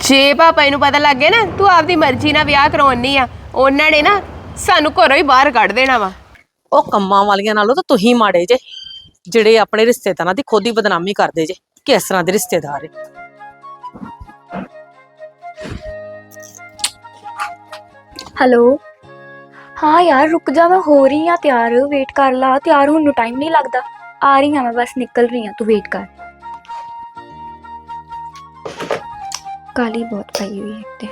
ਜੇ ਪਾਪਾ ਨੂੰ ਪਤਾ ਲੱਗ ਗਿਆ ਨਾ ਤੂੰ ਆਪਦੀ ਮਰਜ਼ੀ ਨਾਲ ਵਿਆਹ ਕਰਾਉਣੀ ਆ। ਉਹਨਾਂ ਨੇ ਨਾ ਸਾਨੂੰ ਘਰੋਂ ਹੀ ਬਾਹਰ ਕੱਢ ਦੇਣਾ ਵਾ। ਉਹ ਕੰਮਾਂ ਵਾਲੀਆਂ ਨਾਲੋਂ ਤਾਂ ਤੁਸੀਂ ਮਾੜੇ ਜੇ। ਜਿਹੜੇ ਆਪਣੇ ਰਿਸ਼ਤੇਦਾਰਾਂ ਦੀ ਖੁਦ ਹੀ ਬਦਨਾਮੀ ਕਰਦੇ ਜੇ ਕਿਸ ਤਰ੍ਹਾਂ ਦੇ ਰਿਸ਼ਤੇਦਾਰ ਏ ਹੈਲੋ? ਹਾਂ ਯਾਰ ਰੁਕ ਜਾ ਮੈਂ ਹੋ ਰਹੀ ਹਾਂ ਤਿਆਰ। ਵੇਟ ਕਰ ਲਾ। ਤਿਆਰ ਹੋਣ ਨੂੰ ਟਾਈਮ ਨਹੀਂ ਲੱਗਦਾ। ਆ ਰਹੀ ਹਾਂ ਮੈਂ ਬਸ ਨਿਕਲ ਰਹੀ ਹਾਂ ਤੂੰ ਵੇਟ ਕਰ। ਕਾਲੀ ਬਹੁਤ ਪਈ ਹੋਈ ਹੈ ਇੱਕ ਤੇ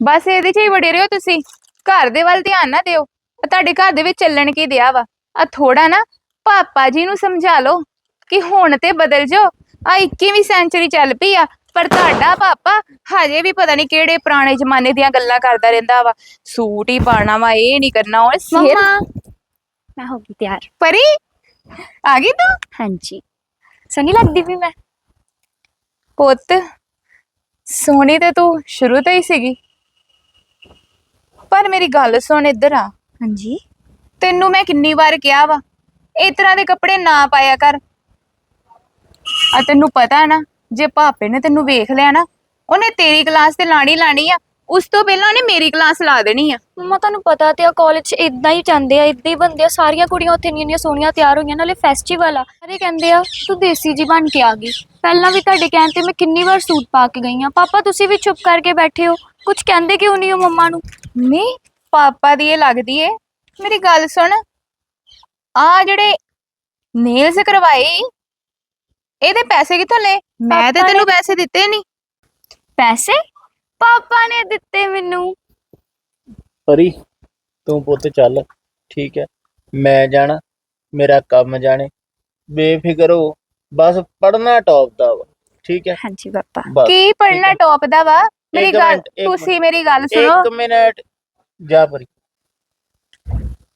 ਬਸ ਇਹਦੇ 'ਚ ਹੀ ਵੜੇ ਰਹੋ ਤੁਸੀਂ ਘਰ ਦੇ ਵੱਲ ਧਿਆਨ ਨਾ ਦਿਓ ਆਹ ਤੁਹਾਡੇ ਘਰ ਦੇ ਵਿੱਚ ਚੱਲਣ ਕੀ ਦਿਆ ਵਾ? ਆ ਥੋੜਾ ਨਾ ਪਾਪਾ ਜੀ ਨੂੰ ਸਮਝਾ ਲਓ ਕਿ ਹੁਣ ਤੇ ਬਦਲ ਜਾਓ। ਆ 21ਵੀਂ ਸੈਂਚੁਰੀ ਚੱਲ ਪਈ ਆ ਪਰ ਤੁਹਾਡਾ ਪਾਪਾ ਹਜੇ ਵੀ ਪਤਾ ਨਹੀਂ ਕਿਹੜੇ ਪੁਰਾਣੇ ਜ਼ਮਾਨੇ ਦੀਆਂ ਗੱਲਾਂ ਕਰਦਾ ਰਹਿੰਦਾ ਵਾ। ਸੂਟ ਹੀ ਪਾਣਾ ਵਾ ਇਹ ਨਹੀਂ ਕਰਨਾ ਉਹ ਸਿਰ ਮੰਮਾ ਮੈਂ ਹੋ ਗਈ ਤਿਆਰ। ਪਰੀ ਆ ਗਈ ਤੂੰ? ਹਾਂਜੀ। ਸੋਹਣੀ ਲੱਗਦੀ ਵੀ ਮੈਂ। ਪੁੱਤ ਸੋਹਣੀ ਤੇ ਤੂੰ ਸ਼ੁਰੂ ਤੋਂ ਹੀ ਸੀਗੀ। ਪਰ ਮੇਰੀ ਗੱਲ ਸੁਣ ਇੱਧਰ ਆ। ਹਾਂਜੀ। ਤੈਨੂੰ ਮੈਂ ਕਿੰਨੀ ਵਾਰ ਕਿਹਾ ਵਾ ਇਸ ਤਰ੍ਹਾਂ ਦੇ ਕੱਪੜੇ ਨਾ ਪਾਇਆ ਕਰ। ਆ ਤੈਨੂੰ ਪਤਾ ਨਾ ਜੇ ਭਾਪੇ ਨੇ ਤੈਨੂੰ ਵੇਖ ਲਿਆ ਨਾ ਉਹਨੇ ਤੇਰੀ ਕਲਾਸ ਤੇ ਲਾਣੀ ਲਾਣੀ ਆ ਉਸ ਤੋਂ ਪਹਿਲਾਂ ਉਹਨੇ ਮੇਰੀ ਕਲਾਸ ਲਾ ਦੇਣੀ ਆ। ਮੰਮਾ ਤੁਹਾਨੂੰ ਪਤਾ ਤੇ ਆ ਕਾਲਜ ਇਦਾਂ ਹੀ ਜਾਂਦੇ ਆ ਇਦਾਂ ਹੀ ਬੰਦੇ ਆ ਸਾਰੀਆਂ ਕੁੜੀਆਂ ਉੱਥੇ ਇੰਨੀਆਂ ਸੋਹਣੀਆਂ ਤਿਆਰ ਹੋਈਆਂ ਨਾਲੇ ਫੈਸਟੀਵਲ ਆ। ਸਾਰੇ ਕਹਿੰਦੇ ਆ ਤੂੰ ਦੇਸੀ ਜੀ ਬਣ ਕੇ ਆ ਗਈ। ਪਹਿਲਾਂ ਵੀ ਤੁਹਾਡੇ ਕਹਿਣ ਤੇ ਮੈਂ ਕਿੰਨੀ ਵਾਰ ਸੂਟ ਪਾ ਕੇ ਗਈ ਆ। ਪਾਪਾ ਤੁਸੀਂ ਵੀ ਚੁੱਪ ਕਰਕੇ ਬੈਠੇ ਹੋ। ਕੁਝ ਕਹਿੰਦੇ ਕਿਉਂ ਨਹੀਂ ਹੋ ਮੰਮਾ ਨੂੰ? ਨਹੀਂ ਪਾਪਾ ਦੀ ਇਹ ਲੱਗਦੀ ਏ। ਮੇਰੀ ਗੱਲ ਸੁਣ। ਆ ਜਿਹੜੇ ਨੇਲਸ ਕਰਵਾਏ ਇਹਦੇ ਪੈਸੇ ਕਿੱਥੋਂ ਲਏ? ਮੈਂ ਤੇ ਪਾਪਾ ਨੇ- ਤੈਨੂੰ ਪੈਸੇ ਦਿੱਤੇ ਨਹੀਂ ਪੈਸੇ? ਪਾਪਾ ਨੇ ਦਿੱਤੇ ਮੈਨੂੰ। ਪਰੀ ਤੂੰ ਪੁੱਤ ਚੱਲ ਠੀਕ ਹੈ ਮੈਂ ਜਾਣਾ ਮੇਰਾ ਕੰਮ ਜਾਣੇ। ਬੇਫਿਕਰ ਹੋ ਬਸ ਪੜਨਾ ਟੌਪ ਦਾ ਵਾ ਠੀਕ ਹੈ ਹਾਂਜੀ ਪਾਪਾ। ਬਸ ਕੀ ਪੜਨਾ ਹੈ। ਟੌਪ ਦਾ ਵਾ? ਮੇਰੀ ਗੱਲ ਮਿੰਟ, ਇੱਕ ਤੁਸੀਂ ਮੇਰੀ ਗੱਲ ਸੁਣੋ। ਇੱਕ ਮਿੰਟ। ਜਾ ਪਰੀ।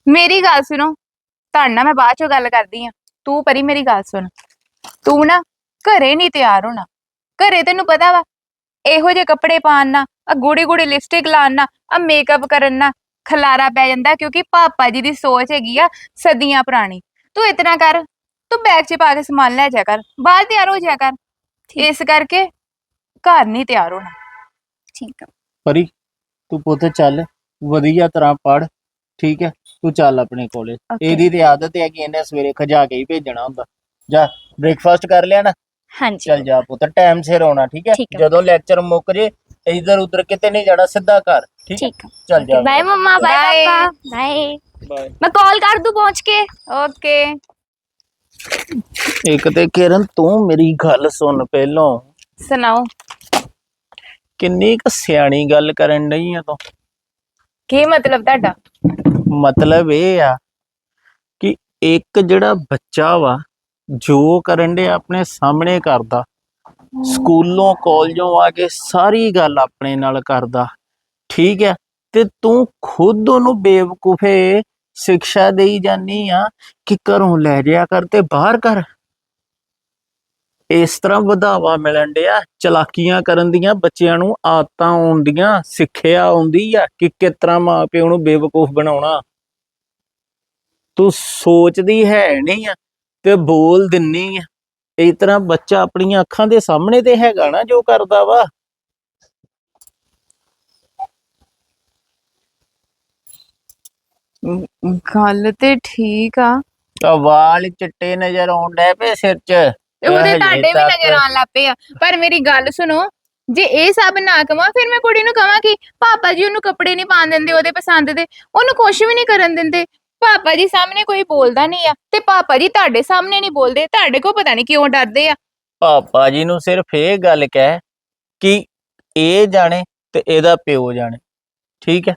ਮੇਰੀ ਗੱਲ ਸੁਣੋ। ਤੁਹਾਡੇ ਨਾਲ ਮੈਂ ਬਾਅਦ ਚੋਂ ਗੱਲ ਕਰਦੀ ਆ। ਤੂੰ ਪਰੀ ਮੇਰੀ ਗੱਲ ਸੁਣ। ਤੂੰ ਨਾ ਘਰੇ ਨਹੀਂ ਤਿਆਰ ਹੋਣਾ। ਘਰੇ ਤੈਨੂੰ ਪਤਾ ਵਾ ਇਹੋ ਜਿਹੇ ਕੱਪੜੇ ਪਾਉਣ ਨਾਲ ਆ ਗੂੜੀ ਗੂੜੀ ਲਿਪਸਟਿਕ ਲਾਉਣ ਨਾਲ ਆ ਮੇਕਅਪ ਕਰਨ ਨਾਲ ਖਲਾਰਾ ਪੈ ਜਾਂਦਾ ਕਿਉਂਕਿ ਪਾਪਾ ਜੀ ਦੀ ਸੋਚ ਹੈਗੀ ਆ ਸਦੀਆਂ ਪੁਰਾਣੀ। ਤੂੰ ਇਤਨਾ ਕਰ ਤੂੰ ਬੈਗ 'ਚ ਪਾ ਕੇ ਸਮਾਨ ਲੈ ਜਾ ਕਰ ਬਾਹਰ ਤਿਆਰ ਹੋ ਜਾ ਕਰ। ਇਸ ਕਰਕੇ ਘਰ ਨਹੀਂ ਤਿਆਰ ਹੋਣਾ। ਠੀਕ ਆ। ਪਰੀ ਤੂੰ ਪੁੱਤ ਚੱਲ। ਵਧੀਆ ਤਰ੍ਹਾਂ ਪੜ ਠੀਕ ਹੈ ਤੂੰ ਚੱਲ ਆਪਣੇ ਕਾਲਜ Okay. ਇਹਦੀ ਤੇ ਆਦਤ ਹੈ ਕਿ ਇਹਨੇ ਸਵੇਰੇ ਖਜਾ ਕੇ ਹੀ ਭੇਜਣਾ ਹੁੰਦਾ। ਜਾ ਬ੍ਰੇਕਫਾਸਟ ਕਰ ਲਿਆ ਨਾ? ਹਾਂਜੀ। ਚੱਲ ਜਾ ਪੁੱਤ ਟਾਈਮ ਸਿਰ ਆਉਣਾ ਠੀਕ ਹੈ? ਠੀਕ ਹੈ। ਜਦੋਂ ਲੈਕਚਰ ਮੁੱਕ ਜੇ ਇਧਰ ਉਧਰ ਕਿਤੇ ਨਹੀਂ ਜਾਣਾ ਸਿੱਧਾ ਘਰ ਠੀਕ ਹੈ? ਠੀਕ ਚੱਲ ਜਾ। Bye mumma bye Bye. Papa bye bye ਮੈਂ ਕਾਲ ਕਰ ਦੂੰ ਪਹੁੰਚ ਕੇ। ਓਕੇ ਇੱਕ ਤੇ ਕਿਰਨ ਤੂੰ ਮੇਰੀ ਗੱਲ ਸੁਣ ਪਹਿਲੋਂ। ਸੁਣਾਓ। ਕਿੰਨੀ ਕੁ ਸਿਆਣੀ ਗੱਲ ਕਰਨ ਡਈ ਆ ਤੂੰ? ਕੀ ਮਤਲਬ ਤੁਹਾਡਾ? ਮਤਲਬ ਇਹ ਆ ਕਿ ਇੱਕ ਜਿਹੜਾ ਬੱਚਾ ਵਾ, ਜੋ ਕਰਨ ਦੇ ਆਪਣੇ ਸਾਹਮਣੇ ਕਰਦਾ, ਸਕੂਲੋਂ, ਕਾਲਜੋਂ ਆ ਕੇ ਸਾਰੀ ਗੱਲ ਆਪਣੇ ਨਾਲ ਕਰਦਾ, ਠੀਕ ਹੈ? ਤੇ ਤੂੰ ਖੁਦ ਉਹਨੂੰ ਬੇਵਕੂਫੇ ਸਿੱਖਿਆ ਦੇਈ ਜਾਨੀ ਆ ਕਿ ਘਰੋਂ ਲੈ ਜਿਆ ਕਰ ਤੇ ਬਾਹਰ ਕਰ। ਇਸ ਤਰ੍ਹਾਂ ਵਧਾਵਾ ਮਿਲਣ ਡਿਆ। ਚਲਾਕੀਆਂ ਕਰਨ ਦੀਆਂ ਬੱਚਿਆਂ ਨੂੰ ਆਦਤਾਂ ਆਉਂਦੀਆਂ ਸਿੱਖਿਆ ਆਉਂਦੀ ਆ ਕਿ ਕਿਸ ਤਰ੍ਹਾਂ ਮਾਂ ਪਿਓ ਨੂੰ ਬੇਵਕੂਫ ਬਣਾਉਣਾ। ਤੂੰ ਸੋਚਦੀ ਹੈ ਨਹੀਂ ਆ ਤੇ ਬੋਲ ਦਿੰਨੀ ਆ। ਇਸ ਤਰ੍ਹਾਂ ਬੱਚਾ ਆਪਣੀਆਂ ਅੱਖਾਂ ਦੇ ਸਾਹਮਣੇ ਤੇ ਹੈਗਾ ਨਾ ਜੋ ਕਰਦਾ ਵਾ। ਗੱਲ ਤੇ ਠੀਕ ਆ। ਤਾਂ ਵਾਲ ਚਿੱਟੇ ਨਜ਼ਰ ਆਉਣ ਡੈ ਪਏ ਸਿਰ 'ਚ। ਤੇ ਉਹਦੇ ਤੁਹਾਡੇ ਵੀ ਨਜ਼ਰ ਆਉਣ ਲੱਗ ਪਏ ਆ। ਪਰ ਮੇਰੀ ਗੱਲ ਸੁਣੋ ਜੇ ਇਹ ਸਭ ਨਾ ਕਵਾਂ ਫਿਰ ਮੈਂ ਕੁੜੀ ਨੂੰ ਕਵਾਂ ਕਿ ਪਾਪਾ ਜੀ ਉਹਨੂੰ ਕੱਪੜੇ ਨਹੀਂ ਪਾਣ ਦਿੰਦੇ ਉਹਦੇ ਪਸੰਦ ਦੇ। ਉਹਨੂੰ ਕੁਝ ਵੀ ਨਹੀਂ ਕਰਨ ਦਿੰਦੇ। ਪਾਪਾ ਜੀ ਸਾਹਮਣੇ ਕੋਈ ਬੋਲਦਾ ਨਹੀਂ ਆ ਤੇ ਪਾਪਾ ਜੀ ਤੁਹਾਡੇ ਸਾਹਮਣੇ ਨਹੀਂ ਬੋਲਦੇ। ਤੁਹਾਡੇ ਕੋ ਪਤਾ ਨਹੀਂ ਕਿਉਂ ਡਰਦੇ ਆ। ਪਾਪਾ ਜੀ ਨੂੰ ਸਿਰਫ ਇਹ ਗੱਲ ਕਹਿ ਕਿ ਇਹ ਜਾਣੇ ਤੇ ਇਹਦਾ ਪਿਓ ਜਾਣੇ। ਠੀਕ ਹੈ?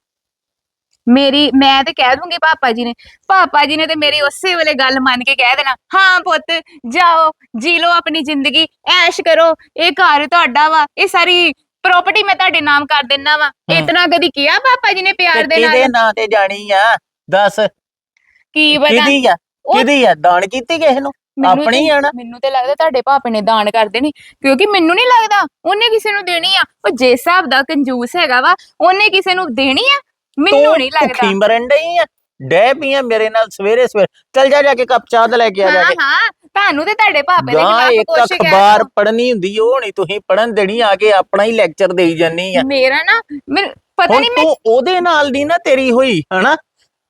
ਮੇਰੀ ਮੈਂ ਤੇ ਕਹਿ ਦੂੰਗੀ ਪਾਪਾ ਜੀ ਨੇ। ਪਾਪਾ ਜੀ ਨੇ ਤੇ ਮੇਰੀ ਉਸੇ ਵੇਲੇ ਗੱਲ ਮੰਨ ਕੇ ਕਹਿ ਦੇਣਾ ਹਾਂ ਪੁੱਤ ਜਾਓ ਜੀ ਲਓ ਆਪਣੀ ਜ਼ਿੰਦਗੀ ਐਸ਼ ਕਰੋ ਇਹ ਘਰ ਤੁਹਾਡਾ ਵਾ ਇਹ ਸਾਰੀ ਪ੍ਰਾਪਰਟੀ ਮੈਂ ਤੁਹਾਡੇ ਨਾਮ ਕਰ ਦਿੰਨਾ ਵਾ। ਇਤਨਾ ਕਦੀ ਕਿਹਾ ਪਾਪਾ ਜੀ ਨੇ ਪਿਆਰ ਦੇ ਕਿਹਦੇ ਨਾਲ? ਨਾਂ ਤੇ ਜਾਣੀ ਆ? ਦੱਸ। ਕੀ ਪਤਾ? ਕਿਹਦੀ ਆ ਕਿਹਦੀ ਆ? ਦਾਨ ਕੀਤੀ ਕਿਸੇ ਨੂੰ? ਮੈਨੂੰ ਆਪਣੀ ਤੇ- ਆ ਨਾ? ਮੈਨੂੰ ਤੇ ਲੱਗਦਾ ਤੁਹਾਡੇ ਭਾਪੇ ਨੇ ਦਾਨ ਕਰ ਦੇਣੀ ਕਿਉਂਕਿ ਮੈਨੂੰ ਨਹੀਂ ਲੱਗਦਾ ਉਹਨੇ ਕਿਸੇ ਨੂੰ ਦੇਣੀ ਆ। ਉਹ ਜੇ ਹਿਸਾਬ ਦਾ ਕੰਜੂਸ ਹੈਗਾ ਵਾ ਉਹਨੇ ਕਿਸੇ ਨੂੰ ਦੇਣੀ ਆ। ਮੈਨੂੰ ਨਹੀਂ ਲੱਗਦਾ। ਭੁੱਖੀ ਮਰਨ ਡਈ ਆ? ਡੈ ਪੀਆਂ ਮੇਰੇ ਨਾਲ ਸਵੇਰੇ ਸਵੇਰੇ। ਚੱਲ ਜਾ ਜਾ ਕੇ ਕੱਪ ਚਾਹ ਤੇ ਲੈ ਕੇ ਆ ਜਾ ਹਾਂ ਕੇ। ਹਾਂ ਤੁਹਾਨੂੰ ਤੇ ਤੁਹਾਡੇ ਭਾਪੇ ਦੇ ਗਾਂ ਖਿਲਾਫ ਇੱਕ ਕੁਛ ਅਖਬਾਰ। ਪੜਨੀ ਹੁੰਦੀ ਉਹ ਨਹੀਂ ਤੁਸੀਂ ਪੜਨ ਦੇਣੀ ਆ ਕੇ ਆਪਣਾ ਹੀ ਲੈਕਚਰ ਦੇਈ ਜਾਨੀ ਆ। ਮੇਰਾ ਨਾ ਮੈਨੂੰ ਪਤਾ ਹੁਣ ਨਹੀਂ ਮੈਂ ਤੂੰ ਉਹਦੇ ਨਾਲ ਦੀ ਨਾ ਤੇਰੀ ਹੋਈ ਹਨਾ?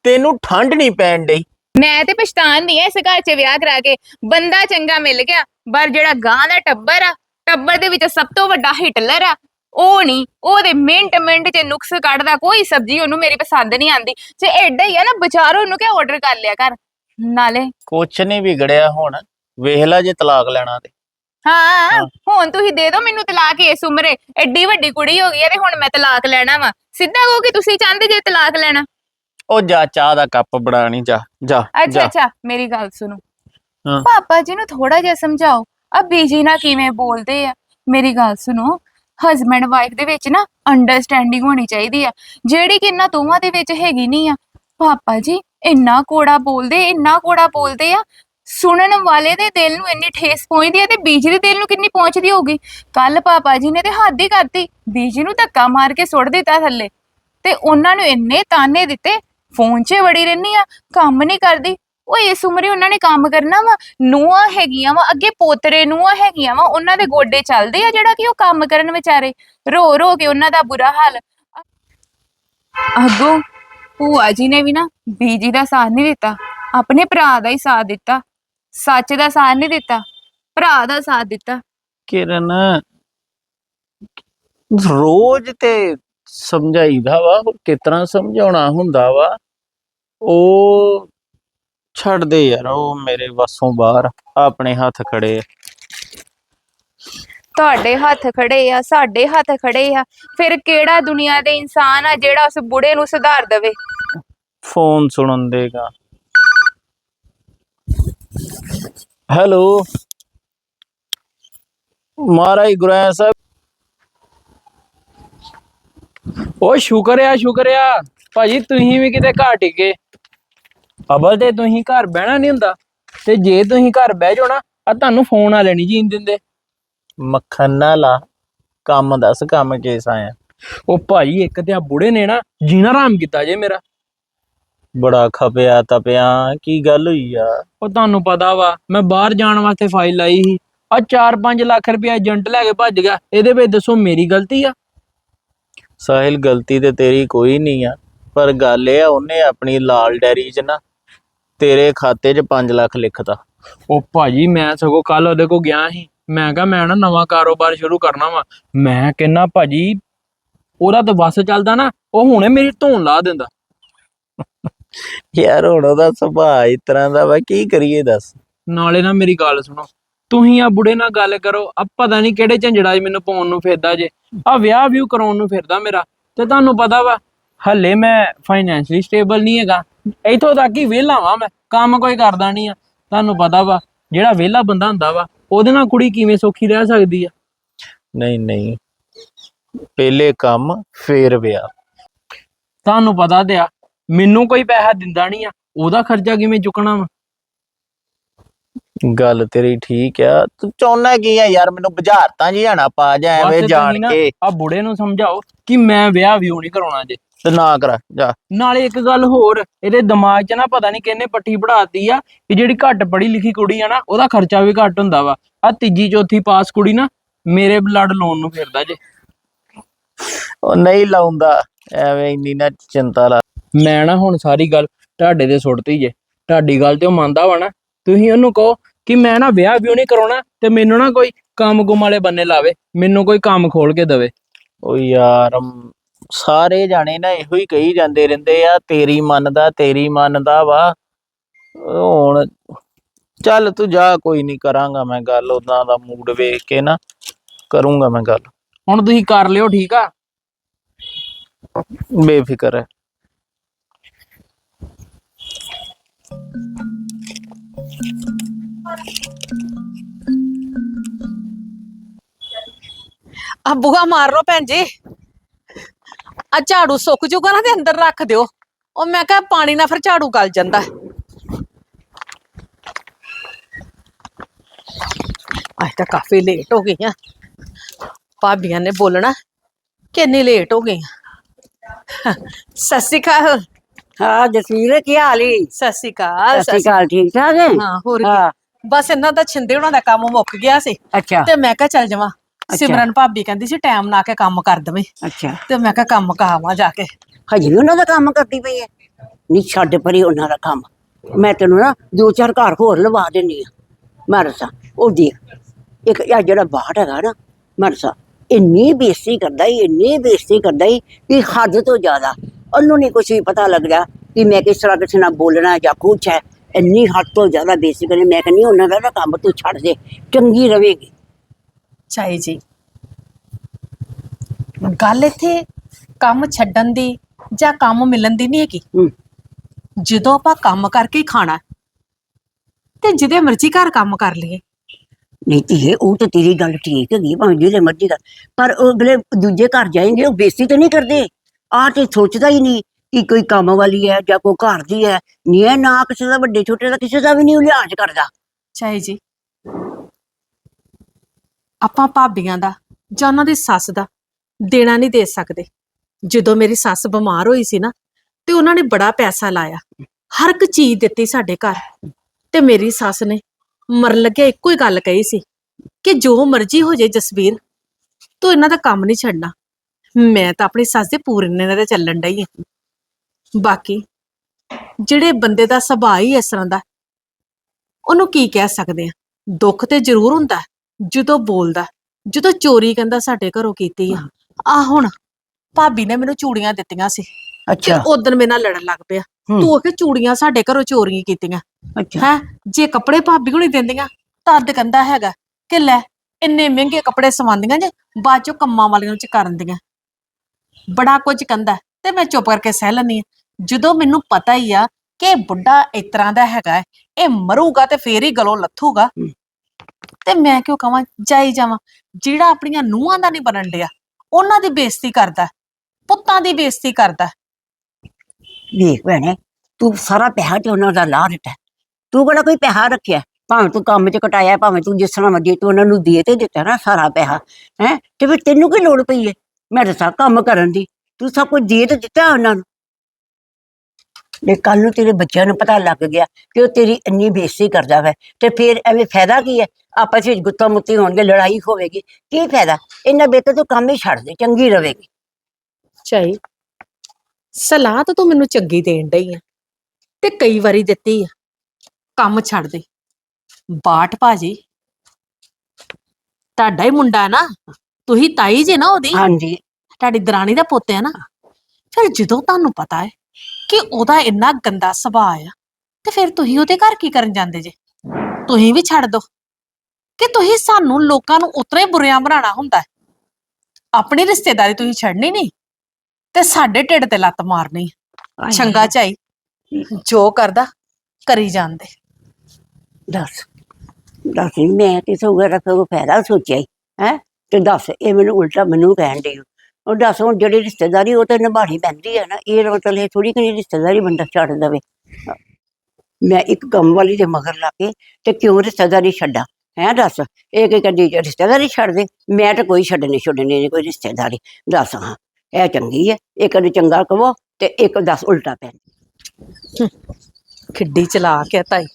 ਤੈਨੂੰ ਠੰਡ ਨਹੀਂ ਪੈਣ ਡਈ। ਮੈਂ ਤੇ ਪਛਤਾਨਦੀ ਆ ਇਸ ਘਰ 'ਚ ਵਿਆਹ ਕਰਾ ਕੇ। ਬੰਦਾ ਚੰਗਾ ਮਿਲ ਗਿਆ ਪਰ ਜਿਹੜਾ ਗਾਂ ਦਾ ਟੱਬਰ ਆ ਟੱਬਰ ਦੇ ਵਿੱਚ ਸਭ ਤੋਂ ਵੱਡਾ ਹਿਟਲਰ ਆ ਉਹ ਨਹੀਂ ਉਹਦੇ ਮਿੰਟ ਮਿੰਟ 'ਚ ਨੁਕਸ ਕੱਢਦਾ ਕੋਈ ਸਬਜ਼ੀ ਉਹਨੂੰ ਮੇਰੀ ਪਸੰਦ ਨਹੀਂ ਆਂਦੀ। ਜੇ ਐਡਾ ਹੀ ਆ ਨਾ ਵਿਚਾਰੋ ਉਹਨੂੰ ਕਿ ਆਰਡਰ ਕਰ ਲਿਆ ਕਰ? ਨਾਲੇ ਕੁਛ ਨਹੀਂ ਵਿਗੜਿਆ ਹੁਣ ਵੇਖ ਲੈ ਜੇ ਤਲਾਕ ਲੈਣਾ ਤੇ। ਹਾਂ। ਹੁਣ ਤੁਸੀਂ ਦੇ ਦਿਓ ਮੈਨੂੰ ਤਲਾਕ ਇਸ ਉਮਰੇ। ਐਡੀ ਵੱਡੀ ਕੁੜੀ ਹੋ ਗਈ ਹੈ ਤੇ ਹੁਣ ਮੈਂ ਤਲਾਕ ਲੈਣਾ ਵਾ। ਸਿੱਧਾ ਕਹੋ ਕਿ ਤੁਸੀਂ ਚਾਹੁੰਦੇ ਜੇ ਤਲਾਕ ਲੈਣਾ? ਉਹ ਜਾ ਚਾਹ ਦਾ ਕੱਪ ਬਣਾਣੀ ਜਾ ਜਾ ਅੱਛਾ ਜਾ। ਅੱਛਾ ਮੇਰੀ ਗੱਲ ਸੁਣੋ। ਹਾਂ। ਪਾਪਾ ਜੀ ਨੂੰ ਥੋੜਾ ਜਿਹਾ ਸਮਝਾਓ। ਆ ਬੀਜੀ ਨਾਲ ਕਿਵੇਂ ਬੋਲਦੇ ਆ? ਮੇਰੀ ਗੱਲ ਸੁਣੋ ਹਸਬੈਂਡ ਵਾਈਫ ਦੇ ਵਿੱਚ ਨਾ ਅੰਡਰਸਟੈਂਡਿੰਗ ਹੋਣੀ ਚਾਹੀਦੀ ਆ। ਜਿਹੜੀ ਕਿ ਇਹਨਾਂ ਦੋਵਾਂ ਦੇ ਵਿੱਚ ਹੈਗੀ ਨਹੀਂ ਆ। ਪਾਪਾ ਜੀ, ਇੰਨਾ ਕੋੜਾ ਬੋਲਦੇ, ਇੰਨਾ ਕੋੜਾ ਬੋਲਦੇ ਆ। ਸੁਣਨ ਵਾਲੇ ਦੇ ਦਿਲ ਨੂੰ ਇੰਨੀ ਠੇਸ ਪਹੁੰਚਦੀ ਆ ਤੇ ਬੀਜੀ ਦੇ ਦਿਲ ਨੂੰ ਕਿੰਨੀ ਪਹੁੰਚਦੀ ਹੋਊਗੀ? ਕੱਲ ਪਾਪਾ ਜੀ ਨੇ ਤੇ ਹੱਦ ਹੀ ਕਰਤੀ। ਬੀਜੀ ਨੂੰ ਧੱਕਾ ਮਾਰ ਕੇ ਸੁੱਟ ਦਿੱਤਾ ਥੱਲੇ। ਤੇ ਉਹਨਾਂ ਨੂੰ ਇੰਨੇ ਤਾਨੇ ਦਿੱਤੇ। ਫੋਨ 'ਚ ਵੜੀ ਰਹਿੰਦੀ ਆ, ਕੰਮ ਨਹੀਂ ਕਰਦੀ। ਉਹ ਇਸ ਉਮਰੇ ਉਹਨਾਂ ਨੇ ਕੰਮ ਕਰਨਾ ਵਾ, ਨੂੰਹਾਂ ਹੈਗੀਆਂ ਵਾ, ਅੱਗੇ ਪੋਤਰੇ ਨੂੰਹਾਂ ਹੈਗੀਆਂ ਵਾ, ਉਹਨਾਂ ਦੇ ਗੋਡੇ ਚੱਲਦੇ ਆ ਜਿਹੜਾ ਕਿ ਉਹ ਕੰਮ ਕਰਨ ਵਿਚਾਰੇ, ਰੋ ਰੋ ਕੇ ਉਹਨਾਂ ਦਾ ਬੁਰਾ ਹਾਲ। ਅੱਗੋਂ ਭੂਆ ਜੀ ਨੇ ਵੀ ਨਾ ਬੀਜੀ ਦਾ ਸਾਥ ਨਹੀਂ ਦਿੱਤਾ, ਆਪਣੇ ਭਰਾ ਦਾ ਹੀ ਸਾਥ ਦਿੱਤਾ, ਸੱਚ ਦਾ ਸਾਥ ਨਹੀਂ ਦਿੱਤਾ, ਭਰਾ ਦਾ ਸਾਥ ਦਿੱਤਾ। ਕਿਰਨ, ਰੋਜ਼ ਤੇ ਸਮਝਾਈਦਾ ਵਾ ਹੋਰ ਕਿਤਨਾ ਸਮਝਾਉਣਾ ਹੁੰਦਾ ਵਾ, ਉਹ ਛੱਡ ਦੇ ਯਾਰ ਉਹ ਮੇਰੇ ਵੱਸੋਂ ਬਾਹਰ ਆਪਣੇ ਹੱਥ ਖੜੇ ਆ। ਤੁਹਾਡੇ ਹੱਥ ਖੜੇ ਆ ਸਾਡੇ ਹੱਥ ਖੜੇ ਆ ਫਿਰ ਕਿਹੜਾ ਦੁਨੀਆ ਦੇ ਇਨਸਾਨ ਆ ਜਿਹੜਾ ਉਸ ਬੁੜੇ ਨੂੰ ਸੁਧਾਰ ਦੇਵੇ? ਫੋਨ ਸੁਣਨ ਦੇਗਾ। ਹੈਲੋ? ਮਹਾਰਾਜ ਗੁਰਾਂ ਸਾਹਿਬ। ਉਹ ਸ਼ੁਕਰ ਆ ਸ਼ੁਕਰ ਆ। ਭਾਜੀ ਤੁਸੀਂ ਵੀ ਕਿਤੇ ਘਰ ਟਿਕੇ ਅਬਲ ਤੇ ਤੁਸੀਂ ਘਰ ਬਹਿਣਾ ਨਹੀਂ ਹੁੰਦਾ ਤੇ ਜੇ ਤੁਸੀਂ ਘਰ ਬਹਿ ਨਾ ਆ ਤੁਹਾਨੂੰ ਫੋਨ ਆ ਲੈਣੀ ਜੀਨ ਦਿੰਦੇ। ਮੱਖਣ ਨਾ ਲਾ ਕੰਮ ਦੱਸ ਕੰਮ ਕਿਸ ਆਇਆ ਉਹ ਭਾਜੀ ਇੱਕ ਤੇ ਆ ਬੁੜੇ ਨੇ ਨਾ ਜੀਣਾ ਆਰਾਮ ਕੀਤਾ ਜੇ ਮੇਰਾ। ਬੜਾ ਖਪਿਆ ਤਪਿਆ ਕੀ ਗੱਲ ਹੋਈ ਆ? ਉਹ ਤੁਹਾਨੂੰ ਪਤਾ ਵਾ ਮੈਂ ਬਾਹਰ ਜਾਣ ਵਾਸਤੇ ਫਾਈਲ ਲਾਈ ਸੀ। ਆ 4-5 ਲੱਖ ਰੁਪਏ ਏਜੰਟ ਲੈ ਕੇ ਭੱਜ ਗਿਆ ਇਹਦੇ ਵਿੱਚ ਦੱਸੋ ਮੇਰੀ ਗਲਤੀ ਆ। ਸਾਹਿਲ ਗਲਤੀ ਤੇ ਤੇਰੀ ਕੋਈ ਨਹੀਂ ਆ ਪਰ ਗੱਲ ਇਹ ਆ ਉਹਨੇ ਆਪਣੀ ਲਾਲ ਡੈਰੀ 'ਚ ਨਾ ਤੇਰੇ ਖਾਤੇ 'ਚ 5 ਲੱਖ ਲਿਖਤਾ। ਉਹ ਭਾਜੀ ਮੈਂ ਸਗੋਂ ਕੱਲ ਉਹਦੇ ਕੋ ਗਿਆ ਸੀ। ਮੈਂ ਕਿਹਾ ਮੈਂ ਨਾ ਨਵਾਂ ਕਾਰੋਬਾਰ ਸ਼ੁਰੂ ਕਰਨਾ ਵਾ। ਮੈਂ ਕਹਿੰਨਾ ਭਾਜੀ ਉਹਦਾ ਤਾਂ ਬਸ ਚੱਲਦਾ ਨਾ ਉਹ ਹੁਣੇ ਮੇਰੀ ਧੌਣ ਲਾ ਦਿੰਦਾ। ਯਾਰ ਹੁਣ ਉਹਦਾ ਸੁਭਾਅ ਇਸ ਤਰ੍ਹਾਂ ਦਾ ਵਾ ਕੀ ਕਰੀਏ ਦੱਸ? ਨਾਲੇ ਨਾ ਮੇਰੀ ਗੱਲ ਸੁਣੋ ਤੁਸੀਂ ਆ ਬੁੜੇ ਨਾਲ ਗੱਲ ਕਰੋ ਆ ਪਤਾ ਨਹੀਂ ਕਿਹੜੇ ਝੰਜੜਾ 'ਚ ਮੈਨੂੰ ਪਾਉਣ ਨੂੰ ਫਿਰਦਾ ਜੇ। ਆ ਵਿਆਹ ਵਿਊ ਕਰਾਉਣ ਨੂੰ ਫਿਰਦਾ ਮੇਰਾ ਤੇ ਤੁਹਾਨੂੰ ਪਤਾ ਵਾ ਹੱਲੇ ਮੈਂ ਫਾਈਨੈਂਸ਼ਲੀ ਸਟੇਬਲ ਨਹੀਂ ਹੈਗਾ। ਇਥੋਂ ਤੱਕ ਹੀ ਵਿਹਲਾ ਵਾਂ ਮੈਂ ਕੰਮ ਕੋਈ ਕਰਦਾ ਨਹੀਂ ਆ ਤੁਹਾਨੂੰ ਪਤਾ ਵਾ ਜਿਹੜਾ ਵਿਹਲਾ ਬੰਦਾ ਹੁੰਦਾ ਵਾ ਉਹਦੇ ਨਾਲ ਕੁੜੀ ਕਿਵੇਂ ਸੌਖੀ ਰਹਿ ਸਕਦੀ ਆ? ਨਹੀਂ ਨਹੀਂ ਪਹਿਲੇ ਕੰਮ ਫੇਰ ਵਿਆਹ। ਤੁਹਾਨੂੰ ਪਤਾ ਤੇ ਆ ਮੈਨੂੰ ਕੋਈ ਪੈਸਾ ਦਿੰਦਾ ਨਹੀਂ ਆ ਉਹਦਾ ਖਰਚਾ ਕਿਵੇਂ ਚੁੱਕਣਾ ਵਾ? ਗੱਲ ਤੇਰੀ ਠੀਕ ਆ ਤੂੰ ਚਾਹੁੰਦਾ ਕੀ ਆ ਯਾਰ ਮੈਨੂੰ ਬੁਝਾਰਤਾਂ ਜੀ ਹਣਾ ਪਾ ਜਾ ਐਵੇਂ ਜਾਣ ਕੇ। ਆ ਬੁੜੇ ਨੂੰ ਸਮਝਾਓ ਕਿ ਮੈਂ ਵਿਆਹ ਵਿਊ ਨਹੀਂ ਕਰਾਉਣਾ ਜੇ। ਤੇ ਨਾ ਕਰ ਜਾ। ਨਾਲੇ ਇੱਕ ਗੱਲ ਹੋਰ ਇਹਦੇ ਦਿਮਾਗ 'ਚ ਨਾ ਪਤਾ ਨਹੀਂ ਕਿਹਨੇ ਪੱਟੀ ਪੜਾਤੀ ਆ ਕਿ ਜਿਹੜੀ ਘੱਟ ਪੜ੍ਹੀ ਲਿਖੀ ਕੁੜੀ ਆ ਨਾ ਉਹਦਾ ਖਰਚਾ ਵੀ ਘੱਟ ਹੁੰਦਾ ਵਾ। ਆ ਤੀਜੀ ਚੌਥੀ ਪਾਸ ਕੁੜੀ ਨਾ ਮੇਰੇ ਬਲੱਡ ਲੋਨ ਨੂੰ ਫਿਰਦਾ ਜੇ। ਉਹ ਨਹੀਂ ਲਾਉਂਦਾ ਐਵੇਂ ਇੰਨੀ ਨਾ ਚਿੰਤਾ ਲਾ। ਮੈਂ ਨਾ ਹੁਣ ਸਾਰੀ ਗੱਲ ਤੁਹਾਡੇ ਤੇ ਸੁੱਟਤੀ ਜੇ। ਤੁਹਾਡੀ ਗੱਲ ਤੇ ਉਹ ਮੰਨਦਾ ਵਾ ਨਾ। ਤੁਸੀਂ ਉਹਨੂੰ ਕਹੋ ਕਿ ਮੈਂ ਨਾ ਵਿਆਹ ਵਿਊ ਨਹੀਂ ਕਰਾਉਣਾ ਤੇ ਮੈਨੂੰ ਨਾ ਕੋਈ ਕੰਮ ਕੁਮ ਵਾਲੇ ਬੰਨੇ ਲਾਵੇ ਮੈਨੂੰ ਕੋਈ ਕੰਮ ਖੋਲ ਕੇ ਦੇਵੇ। ਉਹ ਯਾਰ ਸਾਰੇ ਜਾਣੇ ਨਾ ਇਹੋ ਹੀ ਕਹੀ ਜਾਂਦੇ ਰਹਿੰਦੇ ਆ ਤੇਰੀ ਮੰਨਦਾ ਤੇਰੀ ਮੰਨਦਾ ਵਾ। ਹੁਣ ਚੱਲ ਤੂੰ ਜਾ ਕੋਈ ਨਹੀਂ ਕਰਾਂਗਾ ਮੈਂ ਗੱਲ ਉਹਨਾਂ ਦਾ ਮੂਡ ਵੇਖ ਕੇ ਨਾ ਕਰੂੰਗਾ ਮੈਂ ਗੱਲ। ਹੁਣ ਤੁਸੀਂ ਕਰ ਲਿਓ ਠੀਕ ਆ? ਬੇਫਿਕਰ ਹੈ ਆ ਬੁਗਾ ਮਾਰ ਲਓ ਭੈਣ ਜੀ। ਆ ਝਾੜੂ ਸੁੱਕ ਜੂਗਾ ਨਾ ਤੇ ਅੰਦਰ ਰੱਖ ਦਿਓ। ਉਹ ਮੈਂ ਕਿਹਾ ਪਾਣੀ ਨਾਲ ਫਿਰ ਝਾੜੂ ਗਲ ਜਾਂਦਾ। ਅੱਜ ਤਾਂ ਕਾਫੀ ਲੇਟ ਹੋ ਗਈ ਆ। ਭਾਬੀਆਂ ਨੇ ਬੋਲਣਾ ਕਿੰਨੀ ਲੇਟ ਹੋ ਗਈ ਸਤਿ ਸ਼੍ਰੀ ਅਕਾਲ। ਹਾਂ ਜਸਵੀਰ ਕੀ ਹਾਲ ਈ ਸਤਿ ਸ਼੍ਰੀ ਅਕਾਲ ਸਤਿ ਸ਼੍ਰੀ ਅਕਾਲ ਠੀਕ ਠਾਕ ਹਾਂ ਹੋਰ ਕੀ। ਬਸ ਇਹਨਾਂ ਦਾ ਛਿੰਦੇ ਉਹਨਾਂ ਦਾ ਕੰਮ ਮੁੱਕ ਗਿਆ ਸੀ। ਅੱਛਾ। ਤੇ ਮੈਂ ਕਿਹਾ ਚੱਲ ਜਾਵਾਂ। ਸਿਮਰਨ ਭਾਬੀ ਕਹਿੰਦੀ ਸੀ ਟਾਈਮ ਨਾ ਕੇ ਕੰਮ ਕਰ ਦਵੇਂ। ਅੱਛਾ। ਤੇ ਮੈਂ ਕਿਹਾ ਕੰਮ ਕਹਾਵਾਂ ਜਾ ਕੇ। ਹਜੇ ਵੀ ਉਹਨਾਂ ਦਾ ਕੰਮ ਕਰਦੀ ਪਈ ਹੈ? ਨਹੀਂ ਛੱਡ ਪਰੀ ਉਹਨਾਂ ਦਾ ਕੰਮ। ਮੈਂ ਤੈਨੂੰ ਨਾ ਦੋ ਚਾਰ ਘਰ ਹੋਰ ਲਵਾ ਦੇਣੀ ਆ ਮਰਸਾ ਉਹ ਦੇਖ ਇੱਕ ਇਹ ਜਿਹੜਾ ਬਾਹਰ ਹੈਗਾ ਨਾ ਮਰਸਾ ਇੰਨੀ ਬੇਇੱਜ਼ਤੀ ਕਰਦਾ ਈ ਇੰਨੀ ਬੇਇੱਜ਼ਤੀ ਕਰਦਾ ਈ ਕਿ ਹੱਦ ਤੋਂ ਜ਼ਿਆਦਾ। ਉਹਨੂੰ ਨਹੀਂ ਵੀ ਪਤਾ ਲੱਗਦਾ ਕਿ ਮੈਂ ਕਿਸ ਤਰ੍ਹਾਂ ਕਿਸੇ ਨਾਲ ਬੋਲਣਾ ਜਾਂ ਕੁਛ ਹੈ। ਇੰਨੀ ਹੱਦ ਤੋਂ ਜ਼ਿਆਦਾ ਬੇਇੱਜ਼ਤੀ ਕਰੇ ਮੈਂ ਕਹਿੰਦੀ ਉਹਨਾਂ ਦਾ ਕੰਮ ਤੂੰ ਛੱਡ ਦੇ ਚੰਗੀ ਰਵੇਗੀ। ਚਾਈ ਜੀ। ਗੱਲ ਇੱਥੇ ਕੰਮ ਛੱਡਣ ਦੀ ਜਾਂ ਕੰਮ ਮਿਲਣ ਦੀ ਨਹੀਂ ਹੈਗੀ। ਹੂੰ। ਜਦੋਂ ਆਪਾਂ ਕੰਮ ਕਰਕੇ ਹੀ ਖਾਣਾ ਹੈ, ਤੇ ਜਿਹਦੇ ਮਰਜ਼ੀ ਘਰ ਕੰਮ ਕਰ ਲਈਏ। ਨਹੀਂ ਧੀਏ ਉਹ ਤਾਂ ਤੇਰੀ ਗੱਲ ਠੀਕ ਹੈਗੀ ਭਾਵੇਂ ਜਿਹਦੇ ਮਰਜ਼ੀ ਕਰ। ਪਰ ਉਹ ਅਗਲੇ ਦੂਜੇ ਘਰ ਜਾਏਂਗੇ ਉਹ ਬੇਇੱਜ਼ਤੀ ਤਾਂ ਨਹੀਂ ਕਰਦੇ। ਆਹ ਤੇ ਸੋਚਦਾ ਹੀ ਨਹੀਂ ਕਿ ਕੋਈ ਕੰਮ ਵਾਲੀ ਹੈ ਜਾਂ ਕੋਈ ਘਰ ਦੀ ਹੈ। ਨਹੀਂ ਇਹ ਨਾ ਕਿਸੇ ਦਾ ਵੱਡੇ ਛੋਟੇ ਦਾ ਕਿਸੇ ਦਾ ਵੀ ਨਹੀਂ ਉਹ ਲਿਹਾਜ਼ ਕਰਦਾ। ਚਾਈ ਜੀ ਆਪਾਂ ਭਾਬੀਆਂ ਦਾ ਜਾਂ ਉਹਨਾਂ ਦੀ ਸੱਸ ਦਾ ਦੇਣਾ ਨਹੀਂ ਦੇ ਸਕਦੇ। ਜਦੋਂ ਮੇਰੀ ਸੱਸ ਬਿਮਾਰ ਹੋਈ ਸੀ ਨਾ, ਤੇ ਉਹਨਾਂ ਨੇ ਬੜਾ ਪੈਸਾ ਲਾਇਆ। ਹਰ ਇੱਕ ਚੀਜ਼ ਦਿੱਤੀ ਸਾਡੇ ਘਰ। ਤੇ ਮੇਰੀ ਸੱਸ ਨੇ ਮਰਨ ਲੱਗਿਆ ਇੱਕੋ ਹੀ ਗੱਲ ਕਹੀ ਸੀ ਕਿ ਜੋ ਮਰਜ਼ੀ ਹੋ ਜਾਏ ਜਸਵੀਰ, ਤੂੰ ਇਹਨਾਂ ਦਾ ਕੰਮ ਨਹੀਂ ਛੱਡਣਾ। ਮੈਂ ਤਾਂ ਆਪਣੀ ਸੱਸ ਦੇ ਪੂਰੇ ਨੇ ਤੇ ਚੱਲਣ ਡਈ ਹਾਂ ਬਾਕੀ ਜਿਹੜੇ ਬੰਦੇ ਦਾ ਸੁਭਾਅ ਹੀ ਇਸ ਤਰ੍ਹਾਂ ਦਾ, ਉਹਨੂੰ ਕੀ ਕਹਿ ਸਕਦੇ ਆ? ਦੁੱਖ ਤੇ ਜ਼ਰੂਰ ਹੁੰਦਾ। ਜਦੋਂ ਬੋਲਦਾ ਜਦੋਂ ਚੋਰੀ ਕਹਿੰਦਾ ਸਾਡੇ ਘਰੋਂ ਕੀਤੀ ਆ। ਆ ਹੁਣ ਭਾਬੀ ਨੇ ਮੈਨੂੰ ਚੂੜੀਆਂ ਦਿੱਤੀਆਂ ਸੀ। ਤੇ ਅੱਛਾ ਉਦੋਂ ਮੇਰੇ ਨਾਲ ਲੜਨ ਲੱਗ ਪਿਆ। ਹੂੰ। ਤੂੰ ਕਿ ਚੂੜੀਆਂ ਸਾਡੇ ਘਰੋਂ ਚੋਰੀਆਂ ਕੀਤੀਆਂ। ਅੱਛਾ। ਹੈ? ਜੇ ਕੱਪੜੇ ਭਾਬੀ ਕੋਲ ਦਿੰਦੀਆਂ ਤਦ ਕਹਿੰਦਾ ਹੈਗਾ ਕਿ ਲੈ ਇੰਨੇ ਮਹਿੰਗੇ ਕੱਪੜੇ ਸਵਾਉਂਦੀਆਂ ਜੇ ਬਾਅਦ ਚੋਂ ਕੰਮਾਂ ਵਾਲੀਆਂ ਚ ਕਰਨ ਦੀਆਂ। ਬੜਾ ਕੁਝ ਕਹਿੰਦਾ ਤੇ ਮੈਂ ਚੁੱਪ ਕਰਕੇ ਸਹਿ ਲੈਂਦੀ ਹਾਂ। ਜਦੋਂ ਮੈਨੂੰ ਪਤਾ ਹੀ ਆ ਕਿ ਇਹ ਬੁੱਢਾ ਇਸ ਤਰ੍ਹਾਂ ਦਾ ਹੈਗਾ ਹੈ, ਇਹ ਮਰੂਗਾ ਤੇ ਫੇਰ ਹੀ ਗਲੋਂ ਲੱਥੂਗਾ। ਹੂੰ। ਤੇ ਮੈਂ ਕਿਉਂ ਕਹਾਂ ਜਾਈ ਜਾਵਾਂ। ਜਿਹੜਾ ਆਪਣੀਆਂ ਨੂੰਹਾਂ ਦਾ ਨਹੀਂ ਬਣਨ ਡਿਆ ਉਹਨਾਂ ਦੀ ਬੇਇੱਜ਼ਤੀ ਕਰਦਾ ਹੈ, ਪੁੱਤਾਂ ਦੀ ਬੇਇੱਜ਼ਤੀ ਕਰਦਾ ਵੇਖ ਭੈਣੇ ਤੂੰ ਸਾਰਾ ਪੈਸਾ ਤੇ ਉਹਨਾਂ ਦਾ ਲਾ ਦਿੱਤਾ ਤੂੰ ਕਿਹੜਾ ਕੋਈ ਪੈਸਾ ਰੱਖਿਆ ਭਾਵੇਂ ਤੂੰ ਕੰਮ 'ਚ ਕਟਾਇਆ ਭਾਵੇਂ ਤੂੰ ਜਿਸ ਤਰ੍ਹਾਂ ਮਰਜ਼ੀ ਤੂੰ ਉਹਨਾਂ ਨੂੰ ਦੇ ਤੇ ਦਿੱਤਾ ਨਾ ਸਾਰਾ ਪੈਸਾ ਹੈ? ਤੇ ਫਿਰ ਤੈਨੂੰ ਕੀ ਲੋੜ ਪਈ ਹੈ? ਮੈਂ ਤਾਂ ਸਾ ਕੰਮ ਕਰਨ ਦੀ ਤੂੰ ਸਭ ਕੁਝ ਦੇ ਤੇ ਦਿੱਤਾ ਉਹਨਾਂ ਨੂੰ। ਜੇ ਕੱਲ ਨੂੰ ਤੇਰੇ ਬੱਚਿਆਂ ਨੂੰ ਪਤਾ ਲੱਗ ਗਿਆ ਕਿ ਉਹ ਤੇਰੀ ਇੰਨੀ ਬੇਇੱਜ਼ਤੀ ਕਰਦਾ ਹੈ। ਤੇ ਫਿਰ ਐਵੇਂ ਫਾਇਦਾ ਕੀ ਹੈ? ਆਪਸ ਵਿੱਚ ਗੁੱਤਾ ਮੁੱਤੀ ਹੋਣਗੇ ਲੜਾਈ ਹੋਵੇਗੀ ਕੀ ਫਾਇਦਾ? ਇਹਨਾਂ ਬਿਹਤਰ ਤੂੰ ਕੰਮ ਹੀ ਛੱਡ ਦੇ ਚੰਗੀ ਰਵੇਗੀ ਚਾਈ ਸਲਾਹ ਤਾਂ ਤੂੰ ਮੈਨੂੰ ਚੰਗੀ ਦੇਣ ਡਈ ਆ ਤੇ ਕਈ ਵਾਰੀ ਦਿੱਤੀ ਆ। ਕੰਮ ਛੱਡ ਦੇ ਬਾਟ ਭਾਜੀ। ਤੁਹਾਡਾ ਹੀ ਮੁੰਡਾ ਨਾ ਤੁਸੀਂ ਤਾਈ ਜੇ ਨਾ ਉਹਦੀ। ਹਾਂਜੀ। ਤੁਹਾਡੀ ਦਰਾਣੀ ਦਾ ਪੁੱਤ ਹੈ ਨਾ। ਫਿਰ ਜਦੋਂ ਤੁਹਾਨੂੰ ਪਤਾ ਹੈ ਕਿ ਉਹਦਾ ਇੰਨਾ ਗੰਦਾ ਸੁਭਾਅ ਆ ਤੇ ਫਿਰ ਤੁਸੀਂ ਉਹਦੇ ਘਰ ਕੀ ਕਰਨ ਜਾਂਦੇ ਜੇ? ਤੁਸੀਂ ਵੀ ਛੱਡ ਦੋ। ਕਿ ਤੁਸੀਂ ਸਾਨੂੰ ਲੋਕਾਂ ਨੂੰ ਉਤਰੇ ਬੁਰਿਆਂ ਬਣਾਉਣਾ ਹੁੰਦਾ ਹੈ। ਆਪਣੀ ਰਿਸ਼ਤੇਦਾਰੀ ਤੁਸੀਂ ਛੱਡਣੀ ਨਹੀਂ ਤੇ ਸਾਡੇ ਢਿੱਡ ਤੇ ਲੱਤ ਮਾਰਨੀ ਚੰਗਾ ਚਾਈ ਜੋ ਕਰਦਾ ਕਰੀ ਜਾਂਦੇ। ਦੱਸ ਦੱਸ ਨੀ, ਮੈਂ ਤੇ ਸੋ ਵਗੈਰਾ ਕੋਈ ਫਾਇਦਾ ਸੋਚਿਆ ਹੀ ਹੈ? ਤੇ ਦੱਸ ਇਹ ਮੈਨੂੰ ਉਲਟਾ ਮੈਨੂੰ ਕਹਿਣ ਡਈ। ਓ। ਉਹ ਦੱਸ ਹੁਣ ਜਿਹੜੀ ਰਿਸ਼ਤੇਦਾਰੀ ਉਹ ਤਾਂ ਨਿਭਾਣੀ ਪੈਂਦੀ ਹੈ ਨਾ ਇਹ ਮਤਲਬ ਇਹ ਥੋੜੀ ਕਿ ਰਿਸ਼ਤੇਦਾਰੀ ਬੰਦਾ ਛੱਡ ਦੇਵੇ। ਮੈਂ ਇੱਕ ਕੰਮ ਵਾਲੀ ਦੇ ਮਗਰ ਲਾ ਕੇ ਤੇ ਕਿਉਂ ਰਿਸ਼ਤੇਦਾਰੀ ਛੱਡਾਂ? ਹੈ ਦੱਸ, ਇਹ ਕਿ ਕਹਿੰਦੀ ਜੇ ਰਿਸ਼ਤੇਦਾਰੀ ਛੱਡ ਦੇ, ਮੈਂ ਤਾਂ ਕੋਈ ਛੱਡਣੀ ਛੱਡਣੀ ਨਹੀਂ, ਕੋਈ ਰਿਸ਼ਤੇਦਾਰੀ। ਦੱਸ ਹਾਂ, ਇਹ ਚੰਗੀ ਹੈ, ਇੱਕ ਨੂੰ ਚੰਗਾ ਕਹੋ ਤੇ ਇੱਕ ਦੱਸ ਉਲਟਾ ਪੈ ਖਿੱਡੀ ਚਲਾ ਕੇ ਤਾਈ।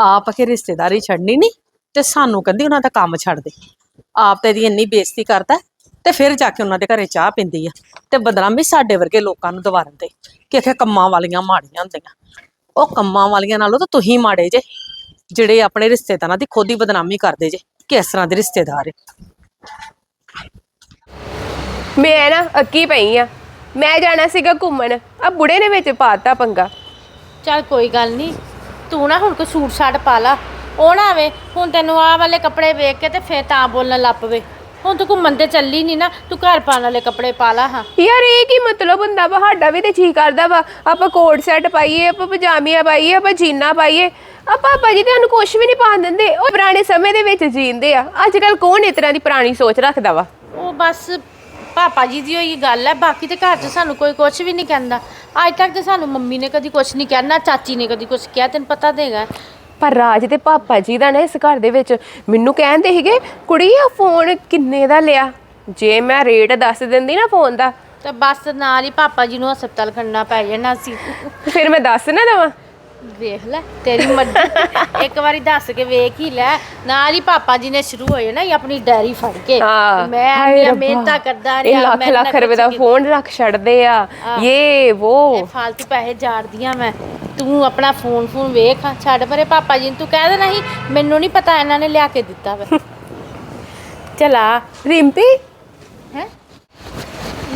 ਆਪ ਕੇ ਰਿਸ਼ਤੇਦਾਰੀ ਛੱਡਣੀ ਨਹੀਂ ਤੇ ਸਾਨੂੰ ਕਹਿੰਦੀ ਉਹਨਾਂ ਦਾ ਕੰਮ ਛੱਡ ਦੇ। ਆਪ ਤੇ ਦੀ ਇੰਨੀ ਬੇਇੱਜ਼ਤੀ ਕਰਦਾ ਤੇ ਫਿਰ ਜਾ ਕੇ ਉਹਨਾਂ ਦੇ ਘਰੇ ਚਾਹ ਪੀਂਦੀ ਆ ਤੇ ਬਦਨਾਮੀ ਸਾਡੇ ਵਰਗੇ ਲੋਕਾਂ ਨੂੰ ਦਵਾਰਨ ਦੇ ਕਿ ਇਹ ਕੰਮਾਂ ਵਾਲੀਆਂ ਮਾੜੀਆਂ ਹੁੰਦੀਆਂ। ਉਹ ਕੰਮਾਂ ਵਾਲੀਆਂ ਨਾਲੋਂ ਤਾਂ ਤੁਸੀਂ ਮਾੜੇ ਜੇ। ਜਿਹੜੇ ਆਪਣੇ ਰਿਸ਼ਤੇਦਾਰਾਂ ਦੀ ਖੁਦ ਹੀ ਬਦਨਾਮੀ ਕਰਦੇ ਜੇ ਕਿਸ ਤਰ੍ਹਾਂ ਦੇ ਰਿਸ਼ਤੇਦਾਰ ਮੈਂ ਨਾ ਅੱਕੀ ਪਈ ਆ। ਮੈਂ ਜਾਣਾ ਸੀਗਾ ਘੁੰਮਣ ਆ ਬੁੜੇ ਨੇ ਵਿੱਚ ਪਾਤਾ ਪੰਗਾ। ਚੱਲ ਕੋਈ ਗੱਲ ਨਹੀਂ ਤੂੰ ਨਾ ਹੁਣ ਕੋਈ ਸੂਟ ਸਾਟ ਪਾ ਲਾ ਉਹ ਨਾ ਆਵੇ ਹੁਣ ਤੈਨੂੰ ਆਹ ਵਾਲੇ ਕੱਪੜੇ ਵੇਖ ਕੇ ਤੇ ਫੇਰ ਤਾਂ ਬੋਲਣ ਲੱਗ ਪਵੇ। ਹੁਣ ਤੂੰ ਘੁੰਮਣ ਤੇ ਚੱਲੀ ਨਹੀਂ ਨਾ ਤੂੰ ਘਰ ਪਾਣ ਵਾਲੇ ਕੱਪੜੇ ਪਾ ਲਾ ਹਾਂ। ਯਾਰ ਇਹ ਕੀ ਮਤਲਬ ਹੁੰਦਾ ਵਾ? ਸਾਡਾ ਵੀ ਤੇ ਜੀ ਕਰਦਾ ਵਾ। ਆਪਾਂ ਕੋਟ ਸੈੱਟ ਪਾਈਏ ਆਪਾਂ ਪਜਾਮੀਆਂ ਪਾਈਏ ਆਪਾਂ ਜੀਨਾਂ ਪਾਈਏ। ਆ ਪਾਪਾ ਜੀ ਤੁਹਾਨੂੰ ਕੁਝ ਵੀ ਨਹੀਂ ਪਾਉਣ ਦਿੰਦੇ। ਉਹ ਪੁਰਾਣੇ ਸਮੇਂ ਦੇ ਵਿੱਚ ਜੀਂਦੇ ਆ। ਅੱਜ ਕੱਲ ਕੌਣ ਇਸ ਤਰ੍ਹਾਂ ਦੀ ਪੁਰਾਣੀ ਸੋਚ ਰੱਖਦਾ ਵਾ? ਉਹ ਬਸ ਪਾਪਾ ਜੀ ਦੀ ਹੋਈ ਗੱਲ ਹੈ ਬਾਕੀ ਤੇ ਘਰ 'ਚ ਸਾਨੂੰ ਕੋਈ ਕੁਝ ਵੀ ਨਹੀਂ ਕਹਿੰਦਾ। ਅੱਜ ਤੱਕ ਤੇ ਸਾਨੂੰ ਮੰਮੀ ਨੇ ਕਦੀ ਕੁਝ ਨਹੀਂ ਕਿਹਾ ਨਾ ਚਾਚੀ ਨੇ ਕਦੀ ਕੁਝ ਕਿਹਾ ਤੈਨੂੰ ਪਤਾ ਦੇਗਾ ਪਰ ਰਾਜ ਦੇ ਪਾਪਾ ਜੀ ਦਾ ਨਾ ਇਸ ਘਰ ਦੇ ਵਿੱਚ ਮੈਨੂੰ ਕਹਿੰਦੇ ਸੀਗੇ ਕੁੜੀ ਆ ਫੋਨ ਕਿੰਨੇ ਦਾ ਲਿਆ? ਜੇ ਮੈਂ ਰੇਟ ਦੱਸ ਦਿੰਦੀ ਨਾ ਫੋਨ ਦਾ। ਤੇ ਬਸ ਨਾਲ ਹੀ ਪਾਪਾ ਜੀ ਨੂੰ ਹਸਪਤਾਲ ਖੜਨਾ ਪੈ ਜਾਣਾ ਸੀ। ਫਿਰ ਮੈਂ ਦੱਸ ਨਾ ਦਵਾਂ। ਵੇਖ ਲੈ ਤੇਰੀ ਮਰਜ਼ੀ। ਇੱਕ ਵਾਰੀ ਦੱਸ ਕੇ ਵੇਖ ਹੀ ਲੈ। ਨਾਲ ਹੀ ਪਾਪਾ ਜੀ ਨੇ ਸ਼ੁਰੂ ਹੋਏ ਨਾ ਇਹ ਆਪਣੀ ਡੈਰੀ ਫੜ ਕੇ। ਹਾਂ। ਮੈਂ ਹਾਏ ਇੰਨੀਆਂ ਰੱਬਾ। ਮਿਹਨਤਾਂ ਕਰਦਾ ਇਹ ਰਿਹਾ ਲੱਖ ਮੈਂ ਲੱਖ ਰੁਪਏ ਦਾ ਫੋਨ ਰੱਖ ਛੱਡਦੇ ਆ। ਇਹ ਇਹ ਉਹ ਫਾਲਤੂ ਪੈਸੇ ਜਾੜਦੀਆਂ ਮੈਂ। ਤੂੰ ਆਪਣਾ ਫੋਨ ਫੋਨ ਵੇਖ ਛੱਡ ਪਰੇ ਪਾਪਾ ਜੀ ਨੂੰ। ਤੂੰ ਕਹਿ ਦੇਣਾ ਸੀ ਮੈਨੂੰ ਨਹੀਂ ਪਤਾ ਇਹਨਾਂ ਨੇ ਲਿਆ ਕੇ ਦਿੱਤਾ ਵਾ। ਚਲਾ ਰਿੰਪੀ? ਹੈ?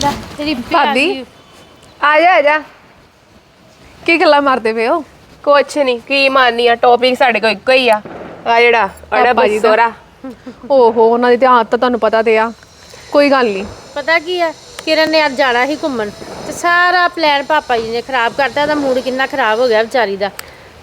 ਲੈ ਤੇਰੀ ਭਾਬੀ? ਆ ਜਾ ਆ ਜਾ। ਕੀ ਗੱਲਾਂ ਮਾਰਦੇ ਪਏ ਹੋ? ਕੁਛ ਨਹੀਂ ਕੀ ਮਾਰਨੀ ਆ ਟੌਪਿਕ ਸਾਡੇ ਕੋਲ ਇੱਕੋ ਹੀ ਆ। ਆ ਜਿਹੜਾ ਅੜਾ ਪਾਪਾ ਜੀ ਦਾ। ਬਸੋਰਾ। ਓਹੋ ਉਹਨਾਂ ਦੀ ਤੇ ਆਦਤ ਤਾਂ ਤੁਹਾਨੂੰ ਪਤਾ ਤੇ ਆ। ਕੋਈ ਗੱਲ ਨਹੀਂ ਪਤਾ ਕੀ ਆ ਕਿਰਨ ਨੇ ਅੱਜ ਜਾਣਾ ਸੀ ਘੁੰਮਣ ਤੇ ਸਾਰਾ ਪਲਾਨ ਪਾਪਾ ਜੀ ਨੇ ਖਰਾਬ ਕਰਤਾ ਉਹਦਾ ਮੂਡ ਕਿੰਨਾ ਖਰਾਬ ਹੋ ਗਿਆ ਵਿਚਾਰੀ ਦਾ।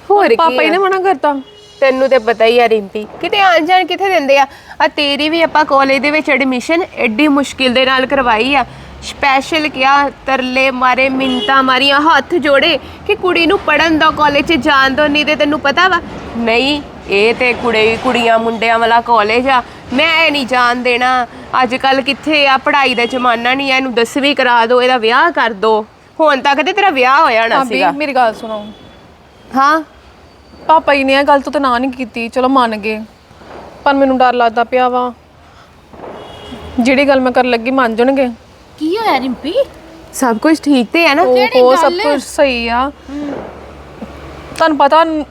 ਹੋਰ ਪਾਪਾ ਕੀ ਜੀ ਨੇ ਆ? ਮਨਾ ਕਰਤਾ। ਤੈਨੂੰ ਤੇ ਪਤਾ ਹੀ ਆ ਰਿੰਪੀ ਕਿਤੇ ਆਣ ਜਾਣ ਕਿੱਥੇ ਦਿੰਦੇ ਆ? ਆ ਤੇਰੀ ਵੀ ਆਪਾਂ ਕਾਲਜ ਦੇ ਵਿੱਚ ਐਡਮਿਸ਼ਨ ਐਡੀ ਮੁਸ਼ਕਿਲ ਦੇ ਨਾਲ ਕਰਵਾਈ ਆ। ਸਪੈਸ਼ਲ ਕਿਹਾ ਤਰਲੇ ਮਾਰੇ ਮਿੰਤਾ ਮਾਰੀਆਂ ਹੱਥ ਜੋੜੇ ਕਿ ਕੁੜੀ ਨੂੰ ਪੜਨ ਦਾ ਕਾਲਜ 'ਚ ਜਾਣ ਦੋ ਨਹੀਂ ਤੇ ਤੈਨੂੰ ਪਤਾ ਵਾ? ਨਹੀਂ ਇਹ ਤੇ ਕੁੜੇ ਕੁੜੀਆਂ ਮੁੰਡਿਆਂ ਵਾਲਾ ਕਾਲਜ ਆ ਮੈਂ ਇਹ ਨਹੀਂ ਜਾਣ ਦੇਣਾ। ਅੱਜ ਕੱਲ ਕਿੱਥੇ ਆ ਪੜ੍ਹਾਈ ਦਾ ਜ਼ਮਾਨਾ ਨਹੀਂ ਆ ਇਹਨੂੰ ਦਸਵੀਂ ਕਰਾ ਦਿਓ ਇਹਦਾ ਵਿਆਹ ਕਰ ਦਿਓ ਹੁਣ ਤੱਕ ਤੇ ਤੇਰਾ ਵਿਆਹ ਹੋ ਜਾਣਾ ਭਾਬੀ ਸੀਗਾ। ਮੇਰੀ ਗੱਲ ਸੁਣੋ। ਹਾਂ? ਪਾਪਾ ਜੀ ਨੇ ਇਹ ਗੱਲ ਤੋਂ ਤਾਂ ਨਾ ਨਹੀਂ ਕੀਤੀ ਚਲੋ ਮੰਨ ਗਏ। ਪਰ ਮੈਨੂੰ ਡਰ ਲੱਗਦਾ ਪਿਆ ਵਾ। ਜਿਹੜੀ ਗੱਲ ਮੈਂ ਕਰਨ ਲੱਗੀ ਮੰਨ ਜਾਣਗੇ? ਕੀ ਹੋਇਆ ਰਿੰਪੀ? ਸਭ ਕੁਝ ਠੀਕ ਤੇ ਹੈ ਨਾ? ਉਹ ਸਭ ਕੁਝ ਸਹੀ ਆ। ਤੁਹਾਨੂੰ ਪਤਾ ਨ-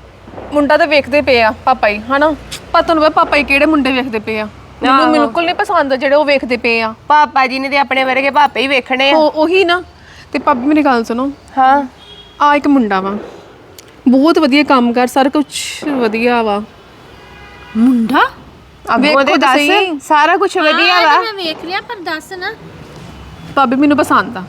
ਮੁੰਡਾ ਤਾਂ ਵੇਖਦੇ ਪਏ ਆ ਪਾਪਾ ਜੀ ਹਨਾ? ਪਰ ਤੁਹਾਨੂੰ ਪਤਾ ਪਾਪਾ ਜੀ ਕਿਹੜੇ ਮੁੰਡੇ ਵੇਖਦੇ ਪਏ ਆ? ਮੈਨੂੰ ਬਿਲਕੁਲ ਨਹੀਂ ਪਸੰਦ ਜਿਹੜੇ ਉਹ ਵੇਖਦੇ ਪਏ ਆ। ਪਾਪਾ ਜੀ ਨੇ ਤੇ ਆਪਣੇ ਵਰਗੇ ਪਾਪੇ ਹੀ ਵੇਖਣੇ ਆ। ਉਹ ਉਹੀ ਨਾ। ਤੇ ਭਾਬੀ ਮੇਰੀ ਗੱਲ ਸੁਣੋ। ਹਾਂ। ਆ ਇੱਕ ਮੁੰਡਾ ਵਾ। ਬਹੁਤ ਵਧੀਆ ਕੰਮ ਕਰ ਸਾਰਾ ਕੁਝ ਵਧੀਆ ਵਾ। ਮੁੰਡਾ? ਤੇ ਵੇਖੋ ਦੱਸ। ਸਾਰਾ ਕੁਝ ਵਧੀਆ ਹਾਂ, ਇਹ ਵਾ। ਮੈਂ ਵੇਖ ਲਿਆ ਪਰ ਦੱਸ ਨਾ। ਭਾਬੀ ਮੈਨੂੰ ਪਸੰਦ ਆ।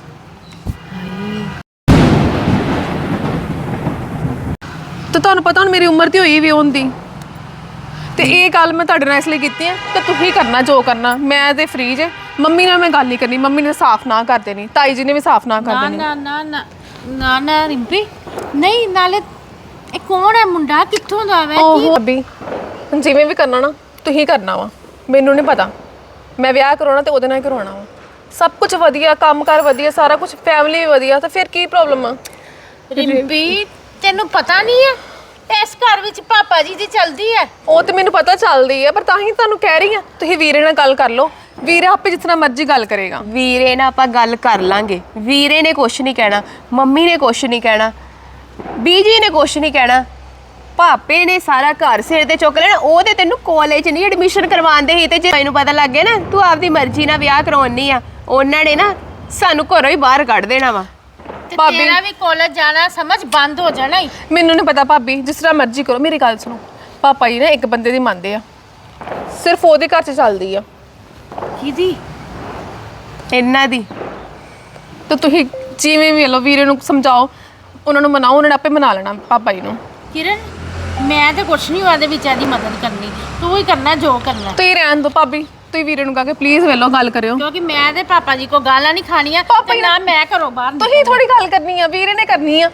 ਤੇ ਤੁਹਾਨੂੰ ਪਤਾ ਹੁਣ ਮੇਰੀ ਉਮਰ ਤੇ ਹੋਈ ਵੀ ਹੁੰਦੀ ਤੇ ਇਹ ਗੱਲ ਮੈਂ ਤੁਹਾਡੇ ਨਾਲ ਇਸ ਲਈ ਕੀਤੀ ਹੈ ਕਿ ਤੁਸੀਂ ਕਰਨਾ ਜੋ ਕਰਨਾ। ਮੈਂ ਤੇ ਫ੍ਰੀ ਜੇ ਮੰਮੀ ਨਾਲ ਮੈਂ ਗੱਲ ਨਹੀਂ ਕਰਨੀ। ਮੰਮੀ ਨੇ ਸਾਫ਼ ਨਾ ਕਰ ਦੇਣੀ। ਤਾਈ ਜੀ ਨੇ ਵੀ ਸਾਫ਼ ਨਾ ਕਰ ਨਾ ਦੇਣੀ। ਨਾ ਨਾ ਨਾ ਨਾ ਨਾ ਰਿੰਪੀ। ਨਹੀਂ ਨਾਲੇ ਇਹ ਕੌਣ ਹੈ ਮੁੰਡਾ? ਕਿੱਥੋਂ ਦਾ ਵੈ? ਓਹੋ ਭਾਬੀ ਜਿਵੇਂ ਵੀ ਕਰਨਾ ਨਾ ਤੁਸੀਂ ਕਰਨਾ ਵਾ। ਮੈਨੂੰ ਨਹੀਂ ਪਤਾ। ਮੈਂ ਵਿਆਹ ਕਰਾਉਣਾ ਤੇ ਉਹਦੇ ਨਾਲ ਹੀ ਕਰਾਉਣਾ ਵਾ। ਸਭ ਕੁਝ ਵਧੀਆ ਕੰਮਕਾਰ ਵਧੀਆ ਸਾਰਾ ਕੁਝ ਫੈਮਿਲੀ ਵੀ ਵਧੀਆ ਤਾਂ ਫਿਰ ਕੀ ਪ੍ਰੋਬਲਮ ਆ? ਰਿੰਪੀ ਤੈਨੂੰ ਪਤਾ ਨਹੀਂ ਹੈ ਇਸ ਘਰ ਵਿੱਚ ਪਾਪਾ ਜੀ ਦੀ ਚਲਦੀ ਹੈ ਉਹ ਤੇ ਮੈਨੂੰ ਪਤਾ ਚੱਲਦੀ ਆ ਪਰ ਤਾਂ ਹੀ ਤੁਹਾਨੂੰ ਕਹਿ ਰਹੀ ਆ ਤੁਸੀਂ ਵੀਰੇ ਨਾਲ ਗੱਲ ਕਰ ਲਓ। ਵੀਰੇ ਆਪੇ ਜਿਤਨਾ ਮਰਜ਼ੀ ਗੱਲ ਕਰੇਗਾ। ਵੀਰੇ ਨਾਲ ਆਪਾਂ ਗੱਲ ਕਰ ਲਾਂਗੇ। ਵੀਰੇ ਨੇ ਕੁਝ ਨਹੀਂ ਕਹਿਣਾ ਮੰਮੀ ਨੇ ਕੁਝ ਨਹੀਂ ਕਹਿਣਾ ਬੀਜੀ ਨੇ ਕੁਝ ਨਹੀਂ ਕਹਿਣਾ। ਪਾਪੇ ਨੇ ਸਾਰਾ ਘਰ ਸਿਰ ਤੇ ਚੁੱਕ ਲੈਣਾ ਉਹ ਤੇ ਤੈਨੂੰ ਕਾਲਜ ਨਹੀਂ ਐਡਮਿਸ਼ਨ ਕਰਵਾਉਂਦੇ ਸੀ ਤੇ ਜੇ ਮੈਨੂੰ ਪਤਾ ਲੱਗ ਗਿਆ ਨਾ ਤੂੰ ਆਪਦੀ ਮਰਜ਼ੀ ਨਾਲ ਵਿਆਹ ਕਰਾਉਣੀ ਆ। ਉਹਨਾਂ ਨੇ ਨਾ ਸਾਨੂੰ ਘਰੋਂ ਹੀ ਬਾਹਰ ਕੱਢ ਦੇਣਾ ਵਾ। ਤੇ ਭਾਬੀ- ਤੇਰਾ ਵੀ ਕਾਲਜ ਜਾਣਾ ਸਮਝ ਬੰਦ ਹੋ ਜਾਣਾ ਹੀ ਮੈਨੂੰ ਨਹੀਂ ਪਤਾ ਭਾਬੀ ਜਿਸ ਤਰ੍ਹਾਂ ਮਰਜ਼ੀ ਕਰੋ। ਮੇਰੀ ਗੱਲ ਸੁਣੋ। ਪਾਪਾ ਜੀ ਨਾ ਇੱਕ ਬੰਦੇ ਦੀ ਮੰਨਦੇ ਆ। ਸਿਰਫ ਉਹਦੇ ਘਰ 'ਚ ਚੱਲਦੀ ਆ। ਕਿਹਦੀ? ਇਹਨਾਂ ਦੀ। ਤੇ ਤੁਸੀਂ ਜਿਵੇਂ ਵੀ ਲੋ ਵੀਰੇ ਨੂੰ ਸਮਝਾਓ। ਉਹਨਾਂ ਨੂੰ ਮਨਾਓ ਉਹਨਾਂ ਨੇ ਆਪੇ ਮਨਾ ਲੈਣਾ ਪਾਪਾ ਜੀ ਨੂੰ। ਕਿਰਨ ਮੈਂ ਤੇ ਕੁਛ ਨਹੀਂ ਉਹਦੇ ਵਿੱਚ ਇਹਦੀ ਮਦਦ ਕਰਨੀ। ਤੂੰ ਹੀ ਕਰਨਾ ਜੋ ਕਰਨਾ। ਤੁਸੀਂ ਰਹਿਣ ਦਿਓ ਭਾਬੀ। ਤੁਸੀਂ ਵੀਰੇ ਨੂੰ ਕਹਾ ਕੇ ਪਲੀਜ਼ ਵੇਲੋ ਗੱਲ ਕਰਿਓ। ਕਿਉਂਕਿ ਮੈਂ ਤੇ ਪਾਪਾ ਜੀ ਕੋ ਗਾਲਾਂ ਨਹੀਂ ਖਾਣੀਆਂ ਤੇ ਨਾ ਮੈਂ ਘਰੋਂ ਬਾਹਰ ਨਿਕਲਣਾ। ਤੁਸੀਂ ਥੋੜੀ ਗੱਲ ਕਰਨੀ ਆ ਵੀਰੇ ਨੇ ਕਰਨੀ ਆ।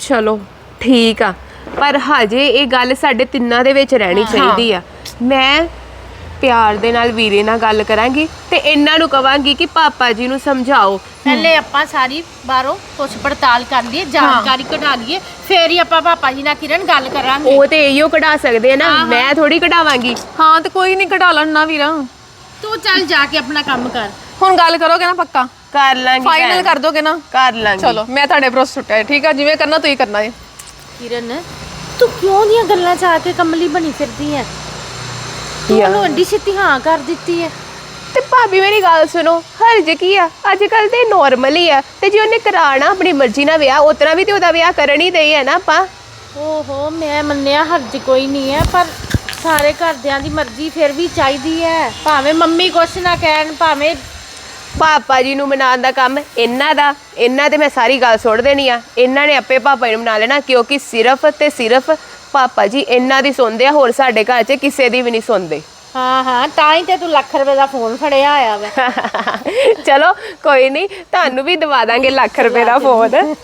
ਚਲੋ ਠੀਕ ਆ। ਪਰ ਹਜੇ ਇਹ ਗੱਲ ਸਾਡੇ ਤਿੰਨਾਂ ਦੇ ਵਿੱਚ ਰਹਿਣੀ ਚਾਹੀਦੀ ਆ। ਮੈਂ ਪਿਆਰ ਦੇ ਨਾਲ ਵੀਰੇ ਨਾਲ ਗੱਲ ਕਰਾਂਗੀ ਤੇ ਇਹਨਾਂ ਨੂੰ ਕਵਾਂਗੀ ਕਿ ਪਾਪਾ ਜੀ ਨੂੰ ਸਮਝਾਓ। ਪਹਿਲੇ ਆਪਾਂ ਸਾਰੀ ਬਾਹਰੋਂ ਪੁੱਛ ਪੜਤਾਲ ਕਰ ਲਈਏ ਜਾਣਕਾਰੀ ਕਢਾ ਲਈਏ ਫੇਰ ਹੀ ਆਪਾਂ ਪਾਪਾ ਜੀ ਨਾਲ ਕਿਰਨ ਗੱਲ ਕਰਾਂਗੇ। ਉਹ ਤੇ ਇਹੋ ਕਢਾ ਸਕਦੇ ਆ ਨਾ ਮੈਂ ਥੋੜੀ ਕਢਾਵਾਂਗੀ। ਹਾਂ ਤੇ ਕੋਈ ਨਹੀਂ ਘਟਾ ਲੈਣਾ ਵੀਰਾ। ਤੂੰ ਚੱਲ ਜਾ ਕੇ ਆਪਣਾ ਕੰਮ ਕਰ। ਹੁਣ ਗੱਲ ਕਰੋਗੇ ਨਾ ਪੱਕਾ? ਕਰ ਲਾਂਗੀ ਫਾਈਨਲ। ਕਰ ਦੋਗੇ ਨਾ? ਕਰ ਲਾਂਗੀ। ਚਲੋ ਮੈਂ ਤੁਹਾਡੇ ਭਰੋਸੇ ਸੁੱਟਿਆ ਠੀਕ ਆ? ਜਿਵੇਂ ਕਰਨਾ ਤੁਸੀਂ ਕਰਨਾ ਜੀ। ਕਿਰਨ ਤੂੰ ਕਿਉਂ ਦੀਆਂ ਗੱਲਾਂ ਚ ਆ ਕੇ ਕਮਲੀ ਬਣੀ ਫਿਰਦੀ ਹੈ ਤੂੰ ਉਹਨੂੰ ਅੱਡੀ ਛੇਤੀ ਹਾਂ ਕਰ ਦਿੱਤੀ ਹੈ ਤੇ ਭਾਬੀ ਮੇਰੀ ਗੱਲ ਸੁਣੋ ਹਰਜ ਕੀ ਆ? ਅੱਜ ਕੱਲ ਤੇ ਨਾਰਮਲ ਹੀ ਆ। ਤੇ ਜੇ ਉਹਨੇ ਕਰਾਣਾ ਆਪਣੀ ਮਰਜ਼ੀ ਨਾਲ ਵਿਆਹ ਉਤਨਾ ਵੀ ਤੇ ਉਹਦਾ ਵਿਆਹ ਕਰਨ ਹੀ ਦਈ ਹੈ ਨਾ ਆਪਾਂ। ਓਹੋ ਮੈਂ ਮੰਨਿਆ ਹਰਜ ਕੋਈ ਨਹੀਂ ਹੈ ਪਰ ਸਾਰੇ ਘਰਦਿਆਂ ਦੀ ਮਰਜ਼ੀ ਫਿਰ ਵੀ ਚਾਹੀਦੀ ਹੈ ਭਾਵੇਂ ਮੰਮੀ ਕੁਛ ਨਾ ਕਹਿਣ ਭਾਵੇਂ ਪਾਪਾ ਜੀ ਨੂੰ ਮਨਾਉਣ ਦਾ ਕੰਮ ਇਹਨਾਂ ਦਾ। ਇਹਨਾਂ ਤੇ ਮੈਂ ਸਾਰੀ ਗੱਲ ਸੁੱਟ ਦੇਣੀ ਆ। ਇਹਨਾਂ ਨੇ ਆਪੇ ਪਾਪਾ ਜੀ ਨੂੰ ਮਨਾ ਲੈਣਾ ਕਿਉਂਕਿ ਸਿਰਫ ਤੇ ਸਿਰਫ ਪਾਪਾ ਜੀ ਇਹਨਾਂ ਦੀ ਸੁਣਦੇ ਆ ਹੋਰ ਸਾਡੇ ਘਰ 'ਚ ਕਿਸੇ ਦੀ ਵੀ ਨਹੀਂ ਸੁਣਦੇ। ਹਾਂ ਹਾਂ ਤਾਂ ਹੀ ਤੇ ਤੂੰ ਲੱਖ ਰੁਪਏ ਦਾ ਫੋਨ ਫੜਿਆ ਆਇਆ ਵਾ। ਚਲੋ ਕੋਈ ਨਹੀਂ ਤੁਹਾਨੂੰ ਵੀ ਦਵਾ ਦਾਂਗੇ ਲੱਖ ਰੁਪਏ ਦਾ ਫੋਨ